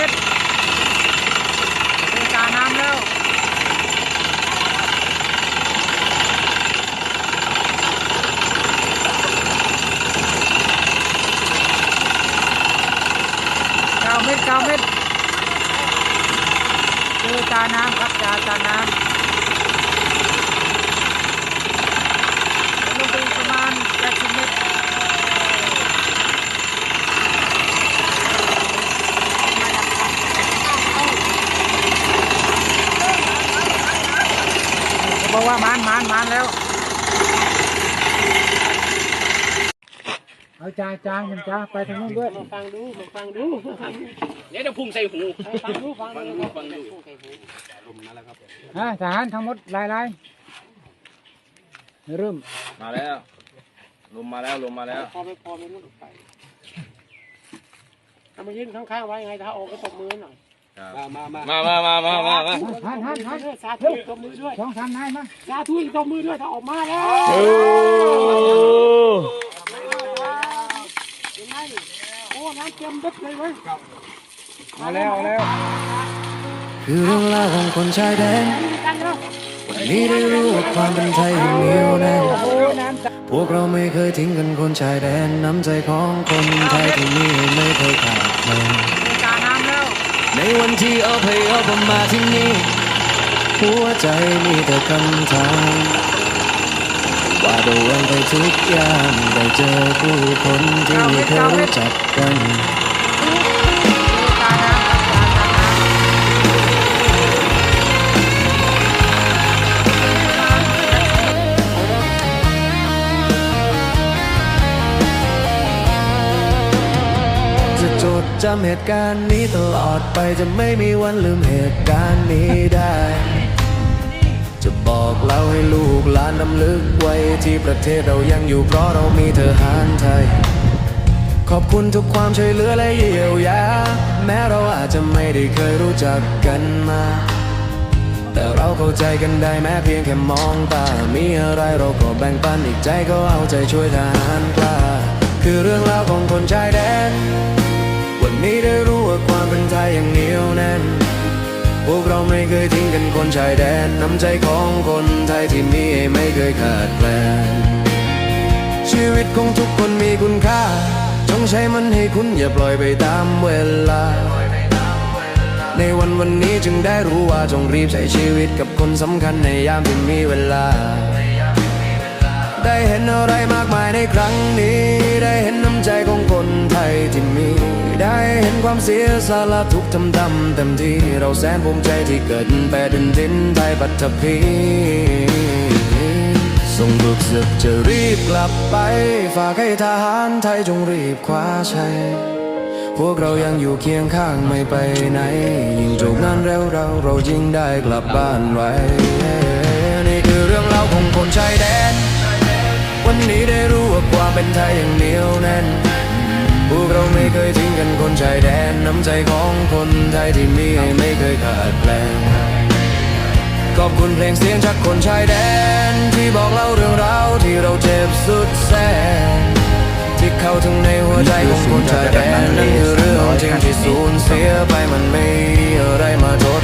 มตรเจอตาน้ำแล้วเก้าเมตรเก้าเมตรเจอตาน้ำครับตาตาน้ำลงไปอีกประมาณ80เมตร บอกว่ามานมานมานแล้ว เอาจางจางมันจ้าไปทางนู้นด้วยมาฟังดูมาฟังดูมาฟังดูเดี๋ยวจะพุ่งใส่หูฟังดูฟังดูฟังดูฮะทหารทั้งหมดลายลายเริ่ม มาแล้วลมมาแล้วลมมาแล้วพอไม่พอไม่รู้ไปเอามายืนข้างๆไว้ไงถ้าออกก็ตบมือหน่อย มามามามามามาหันหันหันสาธุตบมือด้วยสองสามนายมาสาธุตบมือด้วยถ้าออกมาแล้วโอ้เป็นไงโอ้น้ำเต็มเบ็ดเลยเว้ยมาแล้วมาแล้วคือเรื่องราวของคนชายแดนวันนี้ได้รู้ว่าความเป็นไทยยังเหนียวแน่นพวกเราไม่เคยทิ้งกันคนชายแดนน้ำใจของคนไทยที่นี่ไม่เคยขาดเลย ในวันที่เอาเพยเอาผมมาที่นี่หัวใจมีแต่คำถามว่าโดนไปทุกอย่างได้เจอผู้คนที่ไม่เคยรู้จักกัน จำเหตุการณ์นี้ตลอดไปจะไม่มีวันลืมเหตุการณ์นี้ได้ จะบอกเล่าให้ลูกหลานนำลึกไว้ที่ประเทศเรายังอยู่เพราะเรามีเธอหารไทย ขอบคุณทุกความช่วยเหลือและเยียวยา แม้เราอาจจะไม่ได้เคยรู้จักกันมา แต่เราเข้าใจกันได้แม้เพียงแค่มองตา มีอะไรเราก็แบ่งปันอีกใจก็เอาใจช่วยทหารกล้า คือเรื่องราวของคนชายแดน วันนี้ได้รู้ว่าความเป็นไทยยังเหนียวแน่น พวกเราไม่เคยทิ้งกันคนชายแดน น้ำใจของคนไทยที่มีไม่เคยขาดแคลน ชีวิตของทุกคนมีคุณค่า จงใช้มันให้คุณอย่าปล่อยไปตามเวลา ในวันวันนี้จึงได้รู้ว่าจงรีบใช้ชีวิตกับคนสำคัญในยามที่มีเวลา ได้เห็นอะไรมากมายในครั้งนี้ ได้เห็นน้ำใจของคนไทยที่มี ได้เห็นความเสียสละทุกทำทำเต็มที่เราแสนภูมิใจที่เกิดแผ่นดินดินไทยปัตภีส่งลูกศึกจะรีบกลับไป ฝากให้ทหารไทยจงรีบคว้าชัย พวกเรายังอยู่เคียงข้างไม่ไปไหน ยิ่งจบงานเร็วเราเรายิ่งได้กลับบ้านไวนี่คือเรื่องราวของคนชายแดน วันนี้ได้รู้ว่าความเป็นไทยยังเหนียวแน่น พวกเราไม่เคยทิ้งกันคนชายแดนน้ำใจของคนไทยที่มีไม่เคยขาดแปลงขอบคุณเพลงเสียงจากคนชายแดน ที่บอกเล่าเรื่องราวที่เราเจ็บสุดแสนที่เข้าถึงในหัวใจของคนชายแดนนั่นคือเรื่องจริงที่สูญเสียไปมันไม่อะไรมาทด